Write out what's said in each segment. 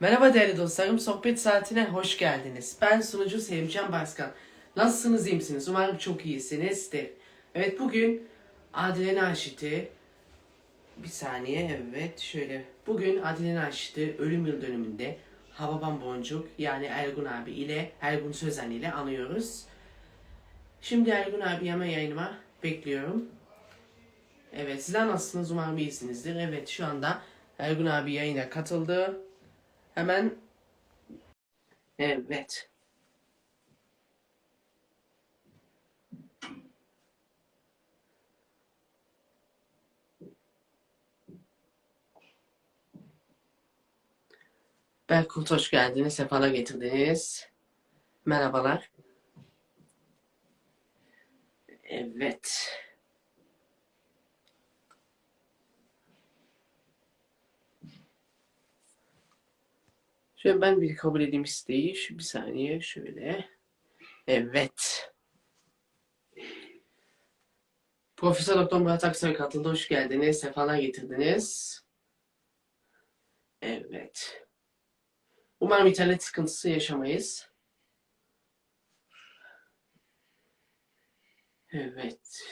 Merhaba değerli dostlarım, sohbet saatine hoş geldiniz. Ben sunucu Sevimcan Başkan. Nasılsınız, iyi misiniz? Umarım çok iyisinizdir. Evet, bugün Adile Naşit'i, bir saniye, evet, şöyle. Bugün Adile Naşit'i ölüm yıl dönümünde Hababam Boncuk, yani Ergun abi ile, Ergun Sözen ile anıyoruz. Şimdi Ergun abi hemen yayınıma bekliyorum. Evet, sizler nasılsınız? Umarım iyisinizdir. Evet, şu anda Ergun abi yayına katıldı. Hemen evet. Berkut hoş geldiniz. Sefalar getirdiniz. Merhabalar. Evet. Şöyle ben bir kabul edeyim isteği. Şu bir saniye şöyle. Evet. Profesör Doktor Murat Aksoy katıldı. Hoş geldiniz. Sefalar getirdiniz. Evet. Umarım internet sıkıntısı yaşamayız. Evet.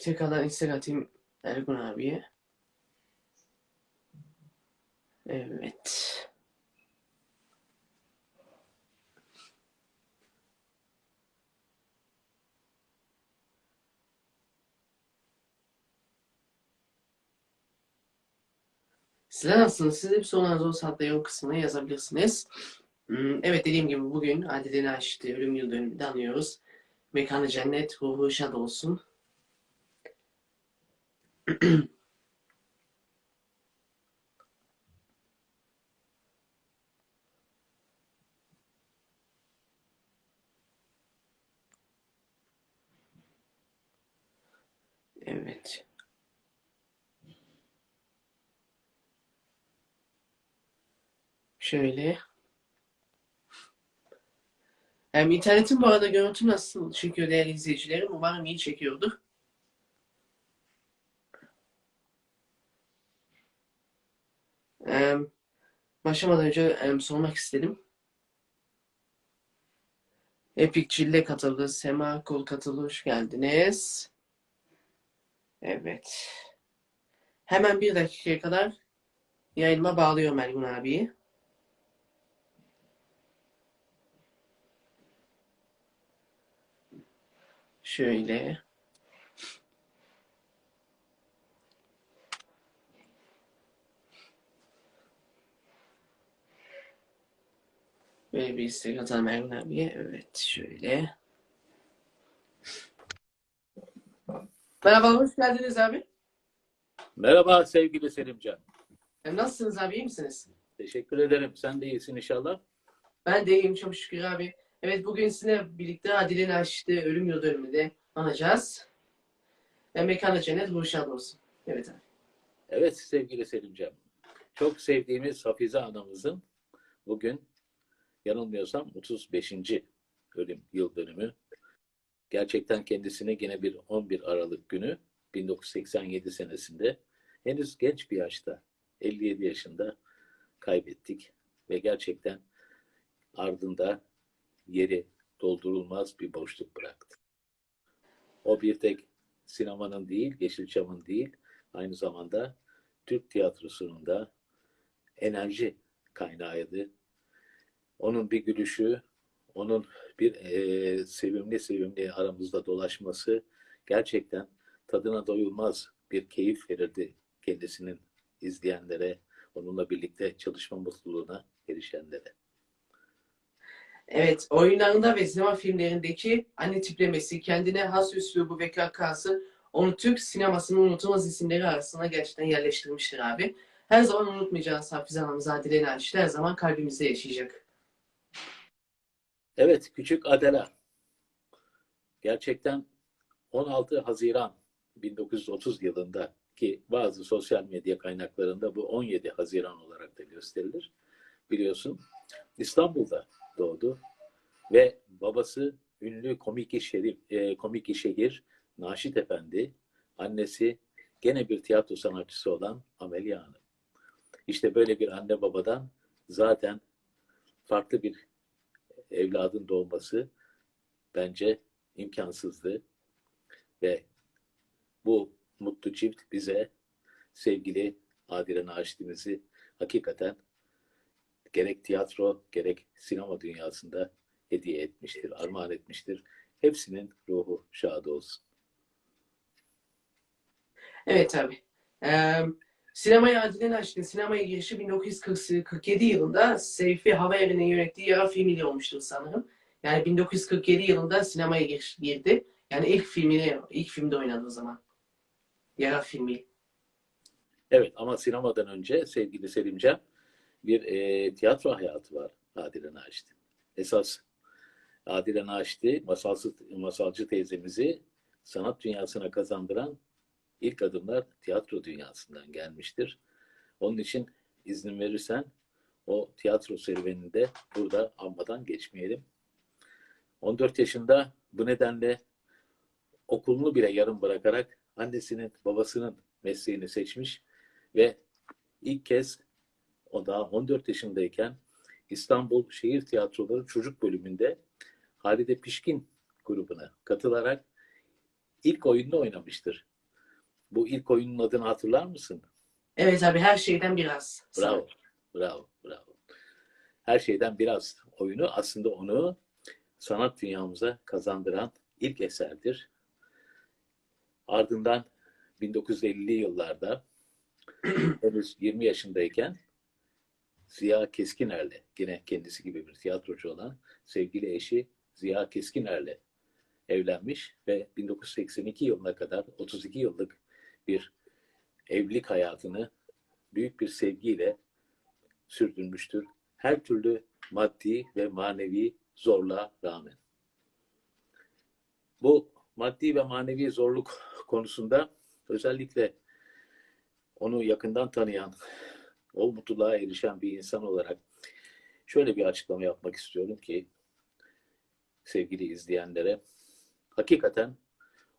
Tekrardan istek atayım Ergun abiye. Evet. Sizler nasılsınız? Siz de bir sorunuz olursa hatta yorum kısmına yazabilirsiniz. Hmm, Evet dediğim gibi bugün Adile Naşit'i ölüm yıl dönümünde anıyoruz. Mekanı cennet, ruhu şad olsun. Evet. Şöyle. Hem internetin bu arada görüntü nasıl çekiyor değerli izleyicilerim? Umarım iyi çekiyordur. Başlamadan önce em, sormak istedim. Epic Çille katıldı. Sema Kol katıldı. Hoş geldiniz. Evet. Hemen bir dakikaya kadar yayınıma bağlıyorum Ergun abiyi. Şöyle. Böyle bir istek atalım Ergun abiye. Evet şöyle. Merhaba hoş geldiniz abi. Merhaba sevgili Selimcan. E, Nasılsınız abi iyi misiniz? Teşekkür ederim. Sen de iyisin inşallah. Ben de iyiyim çok şükür abi. Evet bugün sizinle birlikte Adile Naşit'i ölüm yıl dönümünde anacağız. Ve mekanı cennet ruhu şad olsun. Evet abi. Evet sevgili Selimcan. Çok sevdiğimiz Hafize anamızın bugün yanılmıyorsam 35. ölüm yıl dönümü. Gerçekten kendisini yine bir 11 Aralık günü 1987 senesinde henüz genç bir yaşta 57 yaşında kaybettik ve gerçekten ardında yeri doldurulmaz bir boşluk bıraktı. O bir tek sinemanın değil, Yeşilçam'ın değil, aynı zamanda Türk tiyatrosunun da enerji kaynağıydı. Onun bir gülüşü, onun bir eee, sevimli sevimli aramızda dolaşması gerçekten tadına doyulmaz bir keyif verirdi kendisinin izleyenlere, onunla birlikte çalışma mutluluğuna erişenlere. Evet, oyunlarında ve sinema filmlerindeki anne tiplemesi, kendine has üslubu ve kahkahası onu Türk sinemasının unutulmaz isimleri arasına gerçekten yerleştirmiştir abi. Her zaman unutmayacağız Hafize anamız Adile Naşit. Her zaman kalbimizde yaşayacak. Evet, Küçük Adela. Gerçekten 16 Haziran 1930 yılında ki bazı sosyal medya kaynaklarında bu 17 Haziran olarak da gösterilir. Biliyorsun İstanbul'da doğdu. Ve babası ünlü komik şerif, e, komik şehir Naşit Efendi, annesi gene bir tiyatro sanatçısı olan Amelia Hanım. İşte böyle bir anne babadan zaten farklı bir evladın doğması bence imkansızdı. Ve bu mutlu çift bize sevgili Adile Naşit'imizi hakikaten gerek tiyatro gerek sinema dünyasında hediye etmiştir, armağan etmiştir. Hepsinin ruhu şad olsun. Evet abi. Ee, sinemaya Adile Naşit'in sinemaya girişi 1947 yılında Seyfi Havaeri'nin yönettiği Yara filmiyle olmuştur sanırım. Yani 1947 yılında sinemaya gir- girdi. Yani ilk filmini, ilk filmde oynadı o zaman. Yara filmi. Evet ama sinemadan önce sevgili Selimcan bir e, tiyatro hayatı var Adile Naşit'in. Esas Adile Naşit'i masalsı, masalcı teyzemizi sanat dünyasına kazandıran ilk adımlar tiyatro dünyasından gelmiştir. Onun için izin verirsen o tiyatro serüveninde burada anmadan geçmeyelim. 14 yaşında bu nedenle okulunu bile yarım bırakarak annesinin babasının mesleğini seçmiş ve ilk kez o daha 14 yaşındayken İstanbul Şehir Tiyatroları Çocuk Bölümünde Halide Pişkin grubuna katılarak ilk oyununu oynamıştır. Bu ilk oyunun adını hatırlar mısın? Evet abi her şeyden biraz. Bravo, bravo, bravo. Her şeyden biraz oyunu aslında onu sanat dünyamıza kazandıran ilk eserdir. Ardından 1950'li yıllarda henüz 20 yaşındayken Ziya Keskiner'le yine kendisi gibi bir tiyatrocu olan sevgili eşi Ziya Keskiner'le evlenmiş ve 1982 yılına kadar 32 yıllık bir evlilik hayatını büyük bir sevgiyle sürdürmüştür. Her türlü maddi ve manevi zorluğa rağmen. Bu maddi ve manevi zorluk konusunda özellikle onu yakından tanıyan, o mutluluğa erişen bir insan olarak şöyle bir açıklama yapmak istiyorum ki sevgili izleyenlere hakikaten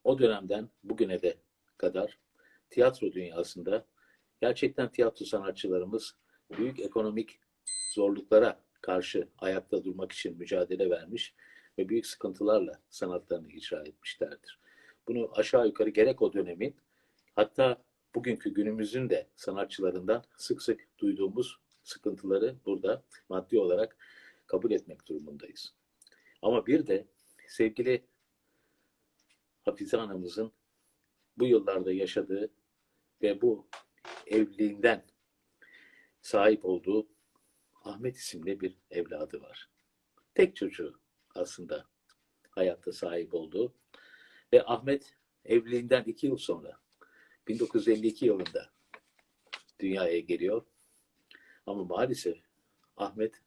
o dönemden bugüne de kadar tiyatro dünyasında gerçekten tiyatro sanatçılarımız büyük ekonomik zorluklara karşı ayakta durmak için mücadele vermiş ve büyük sıkıntılarla sanatlarını icra etmişlerdir. Bunu aşağı yukarı gerek o dönemin hatta bugünkü günümüzün de sanatçılarından sık sık duyduğumuz sıkıntıları burada maddi olarak kabul etmek durumundayız. Ama bir de sevgili Hafize Hanım'ızın bu yıllarda yaşadığı ve bu evliliğinden sahip olduğu Ahmet isimli bir evladı var. Tek çocuğu aslında hayatta sahip olduğu ve Ahmet evliliğinden iki yıl sonra 1952 yılında dünyaya geliyor. Ama maalesef Ahmet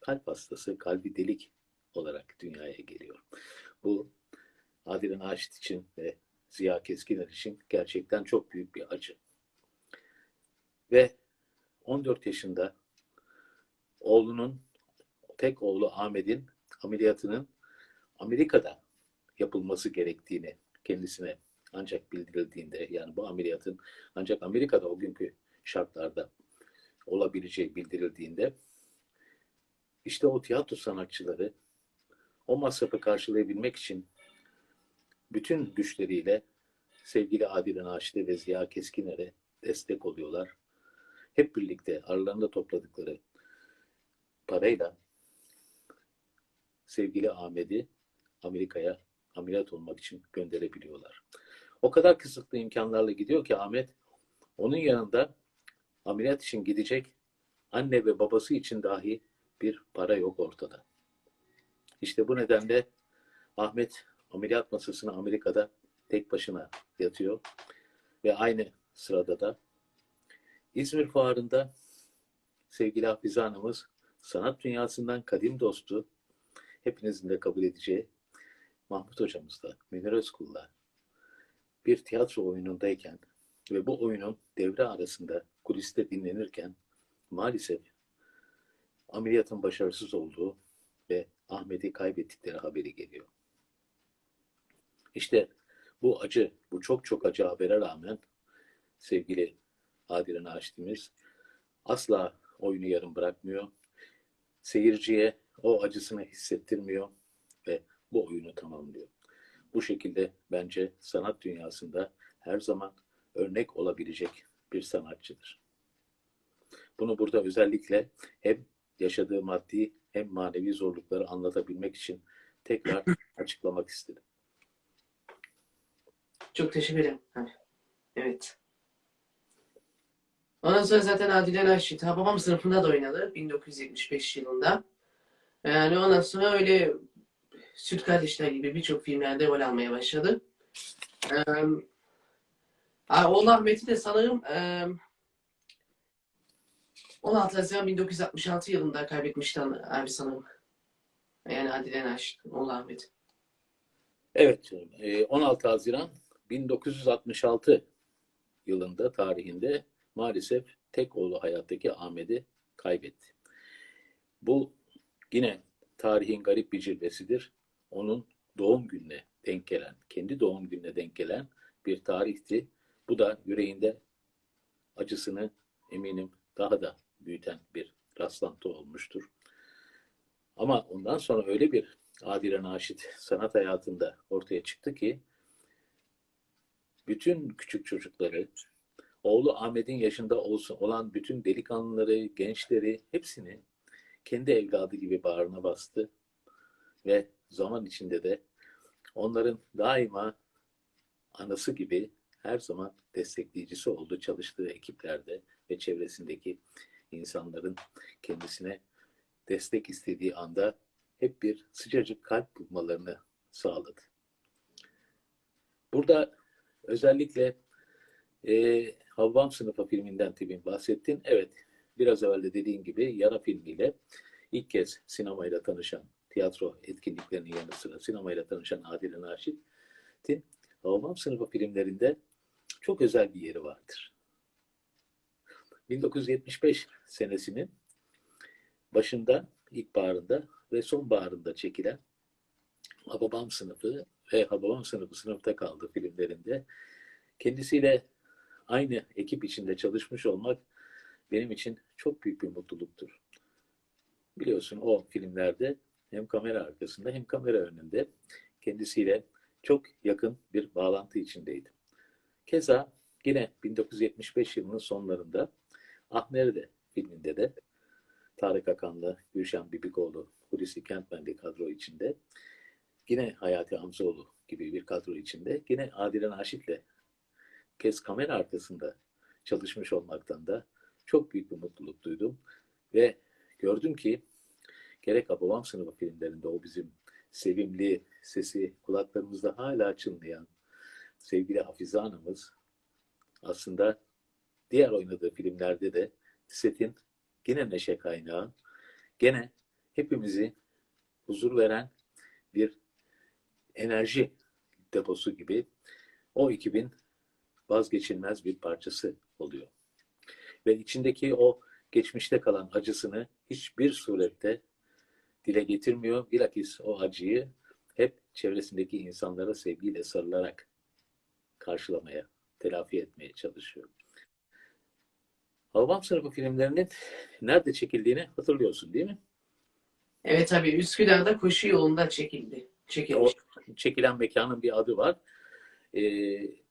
kalp hastası, kalbi delik olarak dünyaya geliyor. Bu Adile Naşit için ve Ziya Keskiner için gerçekten çok büyük bir acı. Ve 14 yaşında oğlunun, tek oğlu Ahmet'in ameliyatının Amerika'da yapılması gerektiğini kendisine ancak bildirildiğinde yani bu ameliyatın ancak Amerika'da o günkü şartlarda olabileceği bildirildiğinde işte o tiyatro sanatçıları o masrafı karşılayabilmek için bütün güçleriyle sevgili Adile Naşit'e ve Ziya Keskiner'e destek oluyorlar. Hep birlikte aralarında topladıkları parayla sevgili Ahmet'i Amerika'ya ameliyat olmak için gönderebiliyorlar. O kadar kısıtlı imkanlarla gidiyor ki Ahmet onun yanında ameliyat için gidecek anne ve babası için dahi bir para yok ortada. İşte bu nedenle Ahmet ameliyat masasına Amerika'da tek başına yatıyor ve aynı sırada da İzmir Fuarı'nda sevgili Hafize Hanımız sanat dünyasından kadim dostu hepinizin de kabul edeceği Mahmut hocamızla, Münir Özkul'la bir tiyatro oyunundayken ve bu oyunun devre arasında kuliste dinlenirken maalesef ameliyatın başarısız olduğu ve Ahmet'i kaybettikleri haberi geliyor. İşte bu acı, bu çok çok acı habere rağmen sevgili Adile Naşit'imiz asla oyunu yarım bırakmıyor. Seyirciye o acısını hissettirmiyor ve bu oyunu tamamlıyor. Bu şekilde bence sanat dünyasında her zaman örnek olabilecek bir sanatçıdır. Bunu burada özellikle hem yaşadığı maddi hem manevi zorlukları anlatabilmek için tekrar açıklamak istedim. Çok teşekkür ederim. Ha, Evet. Ondan sonra zaten Adile Naşit Hababam sınıfında da oynadı 1975 yılında. Yani ondan sonra öyle Süt Kardeşler gibi birçok filmlerde rol almaya başladı. Ee, ha, oğlu Ahmet'i de sanırım e, 16 Haziran 1966 yılında kaybetmişti abi sanırım. Yani Adile Naşit, oğlu Ahmet. Evet, canım. Ee, 16 Haziran 1966 yılında tarihinde maalesef tek oğlu hayattaki Ahmet'i kaybetti. Bu yine tarihin garip bir cilvesidir. Onun doğum gününe denk gelen, kendi doğum gününe denk gelen bir tarihti. Bu da yüreğinde acısını eminim daha da büyüten bir rastlantı olmuştur. Ama ondan sonra öyle bir Adile Naşit sanat hayatında ortaya çıktı ki bütün küçük çocukları, oğlu Ahmet'in yaşında olsun, olan bütün delikanlıları, gençleri hepsini kendi evladı gibi bağrına bastı ve zaman içinde de onların daima anası gibi her zaman destekleyicisi oldu çalıştığı ekiplerde ve çevresindeki insanların kendisine destek istediği anda hep bir sıcacık kalp bulmalarını sağladı. Burada özellikle e, Havvam Sınıfı filminden Tibin bahsettin. Evet, biraz evvel de dediğin gibi Yara filmiyle ilk kez sinemayla tanışan, tiyatro etkinliklerinin yanı sıra sinemayla tanışan Adile Naşit'in Havvam Sınıfı filmlerinde çok özel bir yeri vardır. 1975 senesinin başında, ilkbaharında ve sonbaharında çekilen Hababam sınıfı ve Hababam sınıfı sınıfta kaldı filmlerinde. Kendisiyle aynı ekip içinde çalışmış olmak benim için çok büyük bir mutluluktur. Biliyorsun o filmlerde hem kamera arkasında hem kamera önünde kendisiyle çok yakın bir bağlantı içindeydim. Keza yine 1975 yılının sonlarında Ah Nerede filminde de Tarık Akan'la Gülşen Bibikoğlu, Hulusi Kentmen'li kadro içinde yine Hayati Hamzoğlu gibi bir kadro içinde yine Adile Naşit'le kez kamera arkasında çalışmış olmaktan da çok büyük bir mutluluk duydum. Ve gördüm ki gerek Hababam sınıfı filmlerinde o bizim sevimli sesi kulaklarımızda hala çınlayan sevgili Hafize Hanım'ız aslında diğer oynadığı filmlerde de setin gene neşe kaynağı, gene hepimizi huzur veren bir enerji deposu gibi o ekibin vazgeçilmez bir parçası oluyor. Ve içindeki o geçmişte kalan acısını hiçbir surette dile getirmiyor. Bilakis o acıyı hep çevresindeki insanlara sevgiyle sarılarak karşılamaya, telafi etmeye çalışıyor. Hababam sınıfı filmlerinin nerede çekildiğini hatırlıyorsun değil mi? Evet tabii Üsküdar'da koşu yolunda çekildi. O Çekilmiş. Çekilen mekanın bir adı var.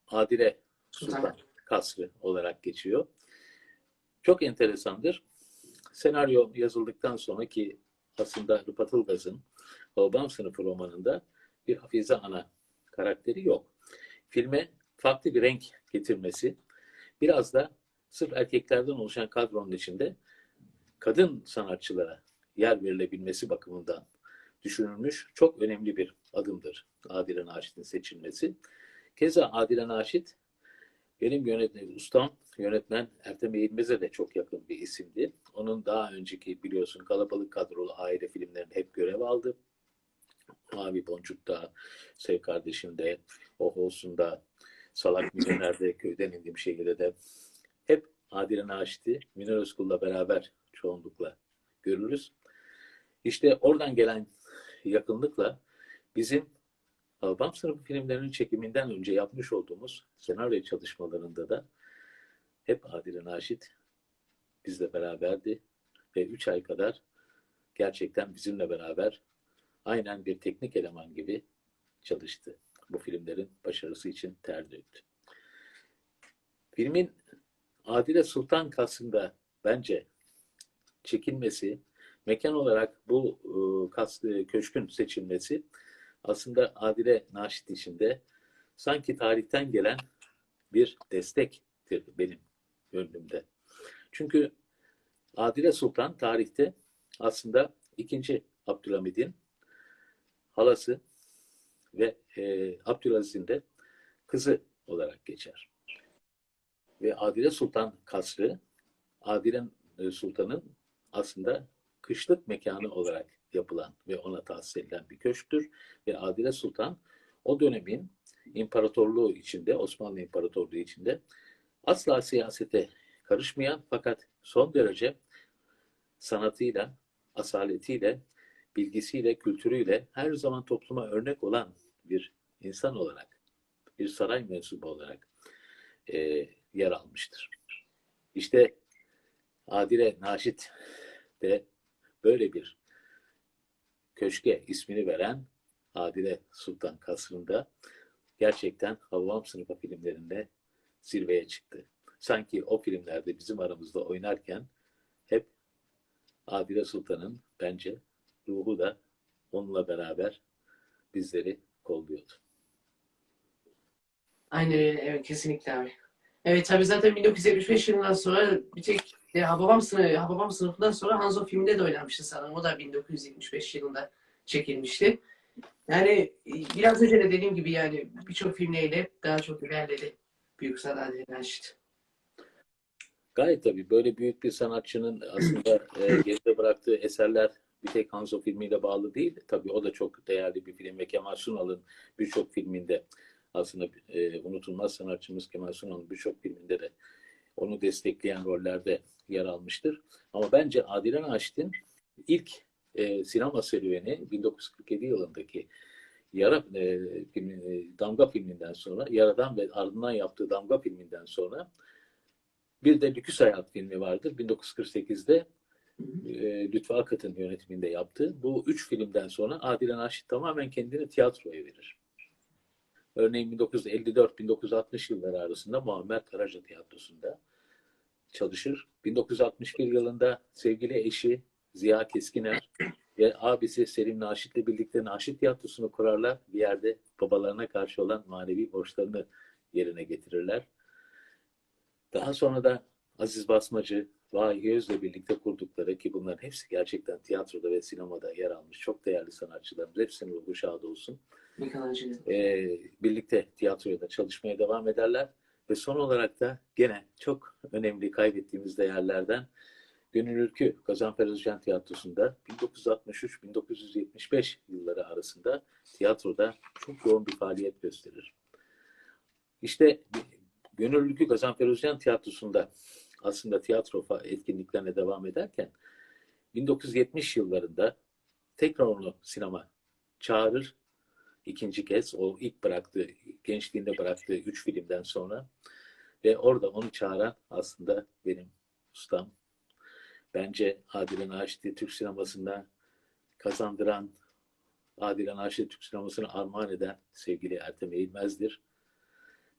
Adile Sultan Sultan. Kasrı olarak geçiyor. Çok enteresandır. Senaryo yazıldıktan sonra ki aslında Rıfat Ilgaz'ın Babam Sınıfı romanında bir Hafize Ana karakteri yok. Filme farklı bir renk getirmesi, biraz da sırf erkeklerden oluşan kadronun içinde kadın sanatçılara yer verilebilmesi bakımından düşünülmüş çok önemli bir adımdır Adile Naşit'in seçilmesi. Keza Adile Naşit benim yönetmen, ustam, yönetmen Ertem Eğilmez'e de çok yakın bir isimdi. Onun daha önceki biliyorsun kalabalık kadrolu aile filmlerinde hep görev aldı. Mavi Boncuk'ta, Sev Kardeşim'de, Oh Olsun'da, Salak Milyoner'de, Köyden indiğim Şehir'de de hep Adile Naşit'i Münir Özkul'la beraber çoğunlukla görürüz. İşte oradan gelen yakınlıkla bizim Hababam sınıfı filmlerinin çekiminden önce yapmış olduğumuz senaryo çalışmalarında da hep Adile Naşit bizle beraberdi ve 3 ay kadar gerçekten bizimle beraber aynen bir teknik eleman gibi çalıştı. Bu filmlerin başarısı için ter döktü. Filmin Adile Sultan Kasım'da bence çekilmesi, mekan olarak bu e, e, köşkün seçilmesi aslında Adile Naşit içinde sanki tarihten gelen bir destektir benim gönlümde. Çünkü Adile Sultan tarihte aslında ikinci Abdülhamid'in halası ve e, Abdülaziz'in de kızı olarak geçer. Ve Adile Sultan kasrı Adile e, Sultan'ın aslında kışlık mekanı olarak yapılan ve ona tahsis edilen bir köşktür. Ve Adile Sultan o dönemin imparatorluğu içinde, Osmanlı İmparatorluğu içinde asla siyasete karışmayan fakat son derece sanatıyla, asaletiyle, bilgisiyle, kültürüyle her zaman topluma örnek olan bir insan olarak, bir saray mensubu olarak e, yer almıştır. İşte Adile Naşit de böyle bir köşke ismini veren Adile Sultan Kasrı'nda gerçekten Havvam sınıfı filmlerinde zirveye çıktı. Sanki o filmlerde bizim aramızda oynarken hep Adile Sultan'ın bence ruhu da onunla beraber bizleri kolluyordu. Aynen öyle. Evet kesinlikle abi. Evet tabii zaten 1975 yılından sonra bir tek e, Hababam, sınıfı, Hababam sınıfından sonra Hanzo filminde de oynanmıştı sanırım. O da 1975 yılında çekilmişti. Yani e, biraz önce de dediğim gibi yani birçok filmleriyle daha çok ilerledi. Büyük sanat Adile Naşit. Gayet tabii böyle büyük bir sanatçının aslında e, geride bıraktığı eserler bir tek Hanzo filmiyle bağlı değil. Tabii o da çok değerli bir film ve Kemal Sunal'ın birçok filminde aslında e, unutulmaz sanatçımız Kemal Sunal'ın birçok filminde de onu destekleyen rollerde yer almıştır. Ama bence Adile Naşit'in ilk e, sinema serüveni 1947 yılındaki Yara e, filmi, e, Damga filminden sonra, Yaradan ve ardından yaptığı Damga filminden sonra bir de Lüküs Hayat filmi vardır. 1948'de e, Lütfü Akat'ın yönetiminde yaptığı. Bu üç filmden sonra Adile Naşit tamamen kendini tiyatroya verir. Örneğin 1954-1960 yılları arasında Muammer Karaca Tiyatrosu'nda çalışır. 1961 yılında sevgili eşi Ziya Keskiner ve abisi Selim Naşit'le birlikte Naşit Tiyatrosu'nu kurarlar. Bir yerde babalarına karşı olan manevi borçlarını yerine getirirler. Daha sonra da Aziz Basmacı, Vahiy Öz'le birlikte kurdukları ki bunların hepsi gerçekten tiyatroda ve sinemada yer almış çok değerli sanatçılarımız. Hepsinin ruhu şad olsun. Ee, birlikte tiyatroya da çalışmaya devam ederler. Ve son olarak da gene çok önemli kaybettiğimiz değerlerden Gönül Ülkü Gazanfer Özcan Tiyatrosu'nda 1963-1975 yılları arasında tiyatroda çok yoğun bir faaliyet gösterir. İşte Gönül Ülkü Gazanfer Özcan Tiyatrosu'nda aslında tiyatro etkinliklerine devam ederken 1970 yıllarında tekrar onu sinema çağırır. İkinci kez o ilk bıraktığı, gençliğinde bıraktığı üç filmden sonra ve orada onu çağıran aslında benim ustam. Bence Adile Naşit'i Türk sinemasında kazandıran, Adile Naşit'i Türk sinemasına armağan eden sevgili Ertem Eğilmez'dir.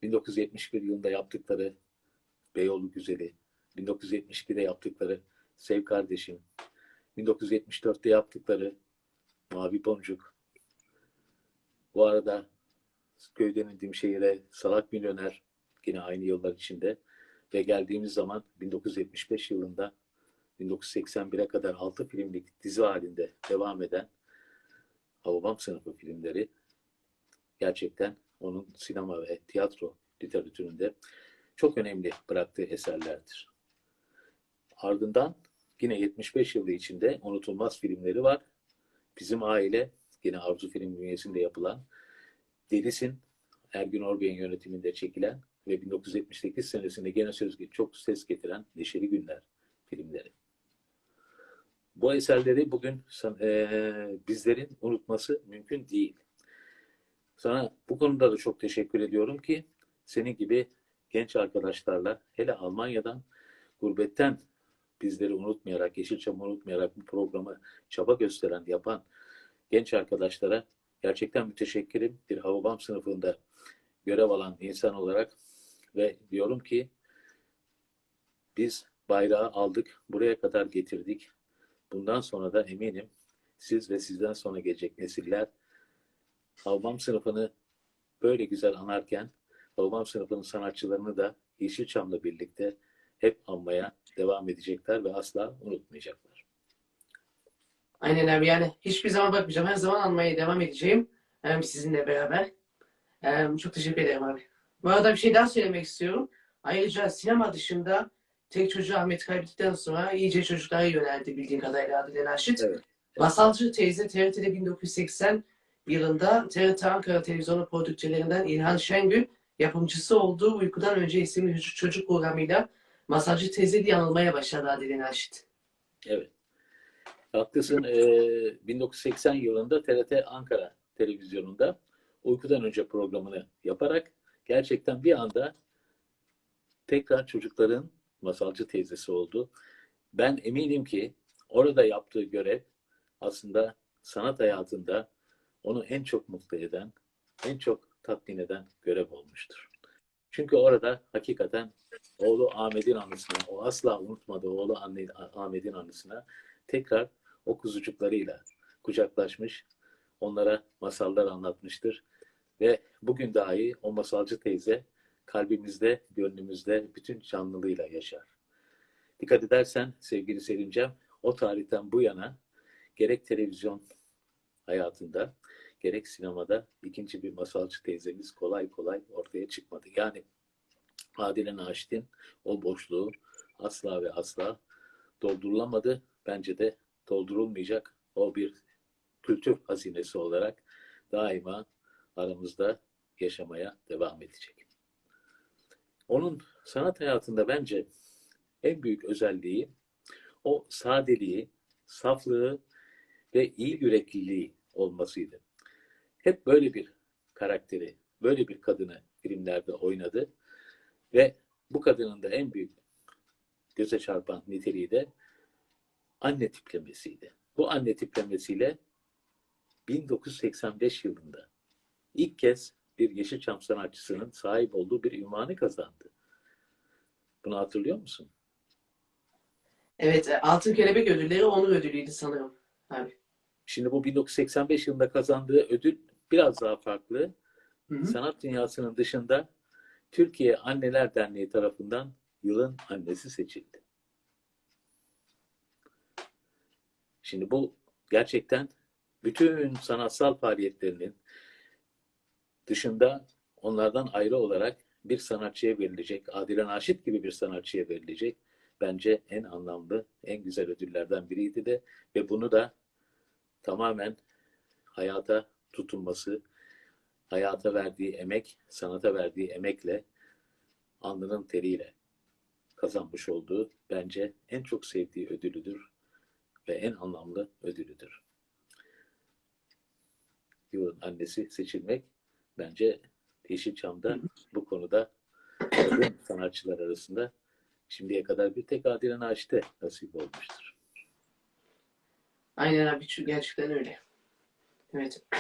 1971 yılında yaptıkları Beyoğlu Güzeli, 1972'de yaptıkları Sev Kardeşim, 1974'te yaptıkları Mavi Boncuk, bu arada köyden indiğim şehire Salak Milyoner yine aynı yıllar içinde ve geldiğimiz zaman 1975 yılında 1981'e kadar 6 filmlik dizi halinde devam eden Hababam sınıfı filmleri gerçekten onun sinema ve tiyatro literatüründe çok önemli bıraktığı eserlerdir. Ardından yine 75 yılı içinde unutulmaz filmleri var. Bizim aile yine Arzu Film bünyesinde yapılan Delisin Ergün Orbey'in yönetiminde çekilen ve 1978 senesinde gene söz çok ses getiren Neşeli Günler filmleri. bu eserleri bugün eee, bizlerin unutması mümkün değil. Sana bu konuda da çok teşekkür ediyorum ki senin gibi genç arkadaşlarla hele Almanya'dan gurbetten bizleri unutmayarak, Yeşilçam'ı unutmayarak bu programı çaba gösteren, yapan genç arkadaşlara gerçekten müteşekkirim. Bir Havabam sınıfında görev alan insan olarak ve diyorum ki biz bayrağı aldık, buraya kadar getirdik. Bundan sonra da eminim siz ve sizden sonra gelecek nesiller Havbam sınıfını böyle güzel anarken Havbam sınıfının sanatçılarını da Yeşilçam'la birlikte hep anmaya devam edecekler ve asla unutmayacaklar. Aynen abi yani hiçbir zaman bakmayacağım. Her zaman anmaya devam edeceğim. Hem sizinle beraber. Em, çok teşekkür ederim abi. Bu arada bir şey daha söylemek istiyorum. Ayrıca sinema dışında tek çocuğu Ahmet kaybettikten sonra iyice çocuklara yöneldi bildiğin kadarıyla Adile Naşit. Evet. Masalcı teyze TRT'de 1980 yılında TRT Ankara Televizyonu prodüktörlerinden İlhan Şengül yapımcısı olduğu Uykudan Önce isimli çocuk programıyla Masalcı teyze diye anılmaya başladı Adile Naşit. Evet. Haklısın. Ee, 1980 yılında TRT Ankara televizyonunda uykudan önce programını yaparak gerçekten bir anda tekrar çocukların masalcı teyzesi oldu. Ben eminim ki orada yaptığı görev aslında sanat hayatında onu en çok mutlu eden, en çok tatmin eden görev olmuştur. Çünkü orada hakikaten oğlu Ahmet'in anısına, o asla unutmadığı oğlu Ahmet'in anısına tekrar o kuzucuklarıyla kucaklaşmış, onlara masallar anlatmıştır. Ve bugün dahi o masalcı teyze kalbimizde, gönlümüzde bütün canlılığıyla yaşar. Dikkat edersen sevgili Selimcem, o tarihten bu yana gerek televizyon hayatında, gerek sinemada ikinci bir masalcı teyzemiz kolay kolay ortaya çıkmadı. Yani Adile Naşit'in o boşluğu asla ve asla doldurulamadı. Bence de doldurulmayacak o bir kültür hazinesi olarak daima aramızda yaşamaya devam edecek. Onun sanat hayatında bence en büyük özelliği o sadeliği, saflığı ve iyi yürekliliği olmasıydı. Hep böyle bir karakteri, böyle bir kadını filmlerde oynadı ve bu kadının da en büyük göze çarpan niteliği de anne tiplemesiydi. Bu anne tiplemesiyle 1985 yılında ilk kez bir Yeşilçam sanatçısının sahip olduğu bir ünvanı kazandı. Bunu hatırlıyor musun? Evet, e, Altın Kelebek ödülleri onur ödülüydü sanırım. Abi. Şimdi bu 1985 yılında kazandığı ödül biraz daha farklı. Hı hı. Sanat dünyasının dışında Türkiye Anneler Derneği tarafından yılın annesi seçildi. Şimdi bu gerçekten bütün sanatsal faaliyetlerinin dışında onlardan ayrı olarak bir sanatçıya verilecek, Adile Naşit gibi bir sanatçıya verilecek bence en anlamlı, en güzel ödüllerden biriydi de ve bunu da tamamen hayata tutunması, hayata verdiği emek, sanata verdiği emekle, alnının teriyle kazanmış olduğu bence en çok sevdiği ödülüdür ve en anlamlı ödülüdür. Yılın annesi seçilmek bence Yeşilçam'da bu konuda kadın sanatçılar arasında şimdiye kadar bir tek Adile Naşit'e nasip olmuştur. Aynen abi, çünkü gerçekten öyle. Evet.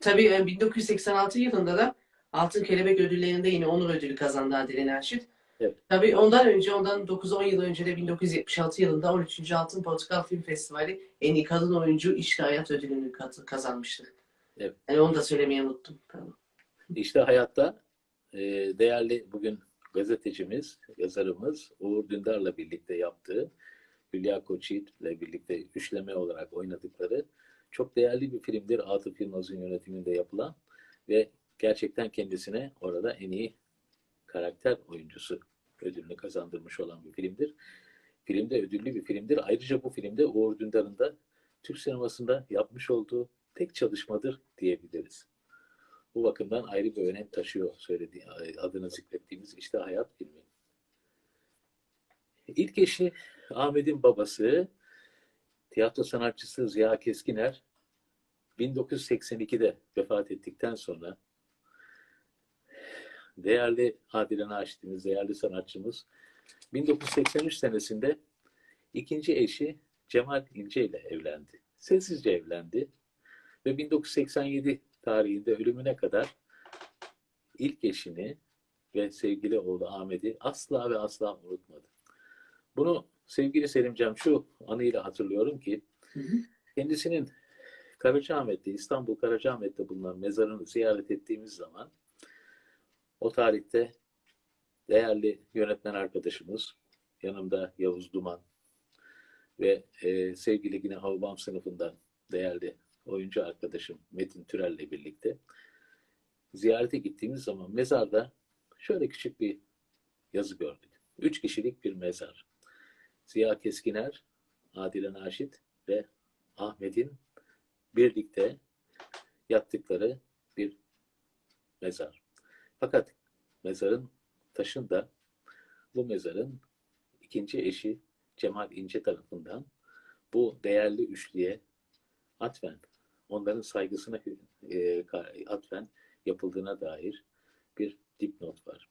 Tabii e, 1986 yılında da Altın Kelebek ödüllerinde yine onur ödülü kazandı Adile Naşit. Evet. Tabii ondan önce, ondan 9-10 yıl önce de 1976 yılında 13. Altın Portakal Film Festivali en iyi kadın oyuncu İşte Hayat ödülünü kazanmıştı. Evet. Yani onu da söylemeyi unuttum. Pardon. İşte hayatta e, değerli bugün gazetecimiz, yazarımız Uğur Dündar'la birlikte yaptığı, Hülya Koçyiğit'le birlikte üçleme olarak oynadıkları çok değerli bir filmdir. Atıf Yılmaz'ın yönetiminde yapılan ve gerçekten kendisine orada en iyi karakter oyuncusu ödülünü kazandırmış olan bir filmdir. Filmde ödüllü bir filmdir. Ayrıca bu filmde Uğur Dündar'ın da Türk sinemasında yapmış olduğu tek çalışmadır diyebiliriz. Bu bakımdan ayrı bir önem taşıyor söylediği adını zikrettiğimiz işte hayat filmi. İlk eşi Ahmet'in babası tiyatro sanatçısı Ziya Keskiner 1982'de vefat ettikten sonra değerli Adile Naşit'imiz, değerli sanatçımız 1983 senesinde ikinci eşi Cemal İnce ile evlendi. Sessizce evlendi ve 1987 tarihinde ölümüne kadar ilk eşini ve sevgili oğlu Ahmet'i asla ve asla unutmadı. Bunu sevgili Selimcem şu anıyla hatırlıyorum ki Hı hı. kendisinin Karacaahmet'te, İstanbul Karacaahmet'te bulunan mezarını ziyaret ettiğimiz zaman o tarihte değerli yönetmen arkadaşımız, yanımda Yavuz Duman ve e, sevgili yine Havbam sınıfından değerli oyuncu arkadaşım Metin Türel'le birlikte ziyarete gittiğimiz zaman mezarda şöyle küçük bir yazı gördük. Üç kişilik bir mezar. Ziya Keskiner, Adile Naşit ve Ahmet'in birlikte yattıkları bir mezar. Fakat mezarın taşında bu mezarın ikinci eşi Cemal İnce tarafından bu değerli üçlüye atfen, onların saygısına e, atfen yapıldığına dair bir dipnot var.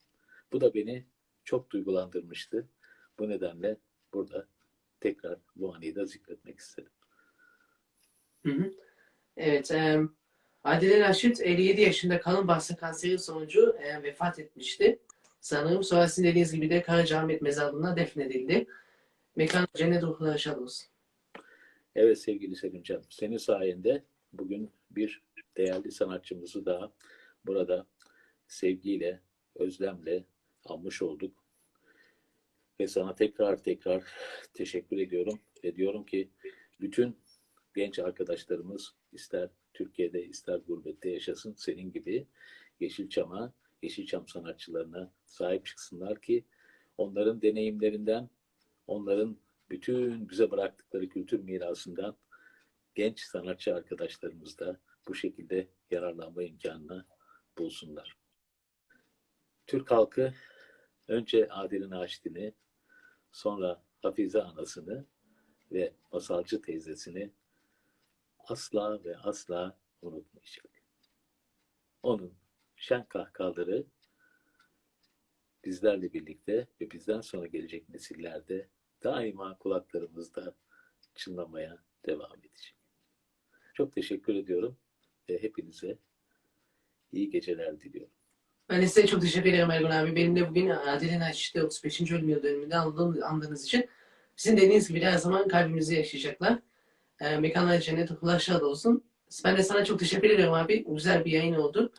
Bu da beni çok duygulandırmıştı. Bu nedenle burada tekrar bu anıyı da zikretmek istedim. Hı hı. Evet, e, Adile Naşit 57 yaşında kalın bağırsak kanseri sonucu e, vefat etmişti. Sanırım sonrasında dediğiniz gibi de Karacaahmet mezarlığına defnedildi. Mekan cennet ruhları şad olsun. Evet sevgili Selimcan, senin sayende bugün bir değerli sanatçımızı daha burada sevgiyle, özlemle almış olduk. Ve sana tekrar tekrar teşekkür ediyorum. Ve diyorum ki bütün genç arkadaşlarımız ister Türkiye'de ister gurbette yaşasın senin gibi Yeşilçam'a, Yeşilçam sanatçılarına sahip çıksınlar ki onların deneyimlerinden, onların bütün bize bıraktıkları kültür mirasından genç sanatçı arkadaşlarımız da bu şekilde yararlanma imkanını bulsunlar. Türk halkı önce Adile Naşit'ini, sonra Hafize anasını ve Masalcı teyzesini asla ve asla unutmayacak. Onun şen kahkahaları bizlerle birlikte ve bizden sonra gelecek nesillerde daima kulaklarımızda çınlamaya devam edecek. Çok teşekkür ediyorum ve hepinize iyi geceler diliyorum. Ben size çok teşekkür ederim Ergun abi. Benim de bugün Adile Naşit'te 35. ölüm yıl dönümünde andığınız için sizin dediğiniz gibi her zaman kalbimizde yaşayacaklar. E, mekanlar cennet şad olsun. Ben de sana çok teşekkür ederim abi. Güzel bir yayın oldu.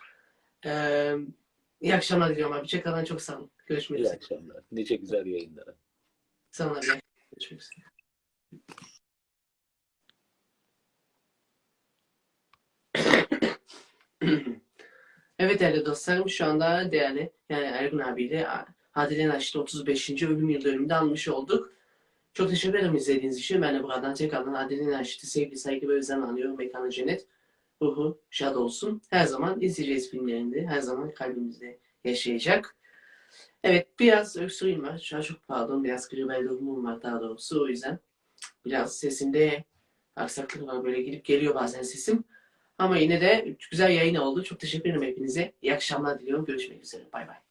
E, iyi akşamlar diliyorum abi. Çakalan çok sağ olun. Görüşmek İyi üzere. akşamlar. Nice güzel yayınlara. Sağ olun abi. Görüşmek üzere. Evet değerli dostlarım şu anda değerli yani Ergun abiyle Adile Naşit'te 35. ölüm yıl dönümünde almış olduk. Çok teşekkür ederim izlediğiniz için. Ben de buradan tekrardan Adile Naşit'i sevgi, saygı ve özlem anıyorum. Mekanı cennet. Ruhu şad olsun. Her zaman izleyeceğiz filmlerinde. Her zaman kalbimizde yaşayacak. Evet biraz öksürüğüm var. Şu an çok pardon. Biraz gribel durumum var daha doğrusu. O yüzden biraz sesimde aksaklık var. Böyle gidip geliyor bazen sesim. Ama yine de güzel yayın oldu. Çok teşekkür ederim hepinize. İyi akşamlar diliyorum. Görüşmek üzere. Bay bay.